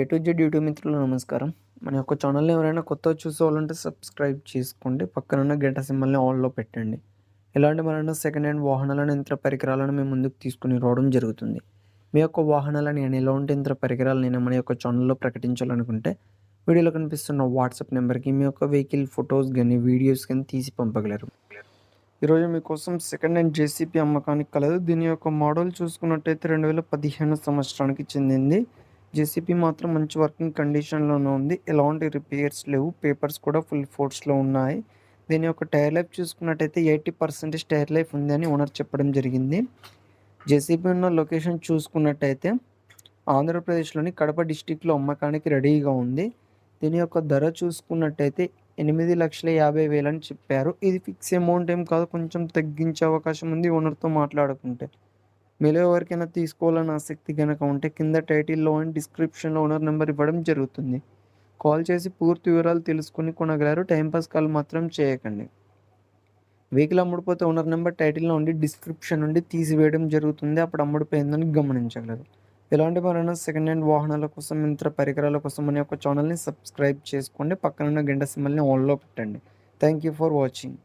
A to Z YouTube మిత్రులు నమస్కారం. మన యొక్క ఛానల్ని ఎవరైనా కొత్త చూసుకోవాలంటే సబ్స్క్రైబ్ చేసుకోండి. పక్కనున్న గంట సింబల్ని ఆన్లో పెట్టండి. ఇలాంటి మరణ సెకండ్ హ్యాండ్ వాహనాలను యంత్ర పరికరాలను మేము ముందుకు తీసుకుని రావడం జరుగుతుంది. మీ యొక్క వాహనాలను నేను ఎలాంటి యంత్ర పరికరాలు నేను మన యొక్క ఛానల్లో ప్రకటించాలనుకుంటే వీడియోలో కనిపిస్తున్న వాట్సాప్ నెంబర్కి మీ యొక్క వెహికల్ ఫొటోస్ కానీ వీడియోస్ కానీ తీసి పంపగలరు. ఈరోజు మీకోసం సెకండ్ హ్యాండ్ జేసీపీ అమ్మకానికి కలదు. దీని యొక్క మోడల్ చూసుకున్నట్టయితే రెండు వేల పదిహేను సంవత్సరానికి చెందింది. జేసీబీ మాత్రం మంచి వర్కింగ్ కండిషన్లోనే ఉంది. ఎలాంటి రిపేర్స్ లేవు. పేపర్స్ కూడా ఫుల్ ఫోర్స్లో ఉన్నాయి. దీని యొక్క టైర్ లైఫ్ చూసుకున్నట్టయితే ఎయిటీ పర్సెంటేజ్ టైర్ లైఫ్ ఉంది అని ఓనర్ చెప్పడం జరిగింది. జేసీబీ ఉన్న లొకేషన్ చూసుకున్నట్టయితే ఆంధ్రప్రదేశ్లోని కడప డిస్టిక్లో అమ్మకానికి రెడీగా ఉంది. దీని యొక్క ధర చూసుకున్నట్టయితే ఎనిమిది లక్షల యాభై వేలు అని చెప్పారు. ఇది ఫిక్స్ అమౌంట్ ఏం కాదు. కొంచెం తగ్గించే అవకాశం ఉంది ఓనర్తో మాట్లాడుకుంటే. మీలో ఎవరికైనా తీసుకోవాలని ఆసక్తి కనుక ఉంటే కింద టైటిల్లో అండ్ డిస్క్రిప్షన్లో ఓనర్ నెంబర్ ఇవ్వడం జరుగుతుంది. కాల్ చేసి పూర్తి వివరాలు తెలుసుకుని కొనగలరు టైంపాస్ కాల్ మాత్రం చేయకండి. వెహికల్ అమ్ముడిపోతే ఓనర్ నెంబర్ టైటిల్లో ఉండి డిస్క్రిప్షన్ నుండి తీసివేయడం జరుగుతుంది. అప్పుడు అమ్ముడుపోయిందని గమనించగలరు. ఎలాంటి మరైనా సెకండ్ హ్యాండ్ వాహనాల కోసం ఇంత పరికరాల కోసం మన యొక్క ఛానల్ని సబ్స్క్రైబ్ చేసుకోండి. పక్కనున్న గంట సిమ్మల్ని ఆన్లో పెట్టండి. Thank you for watching.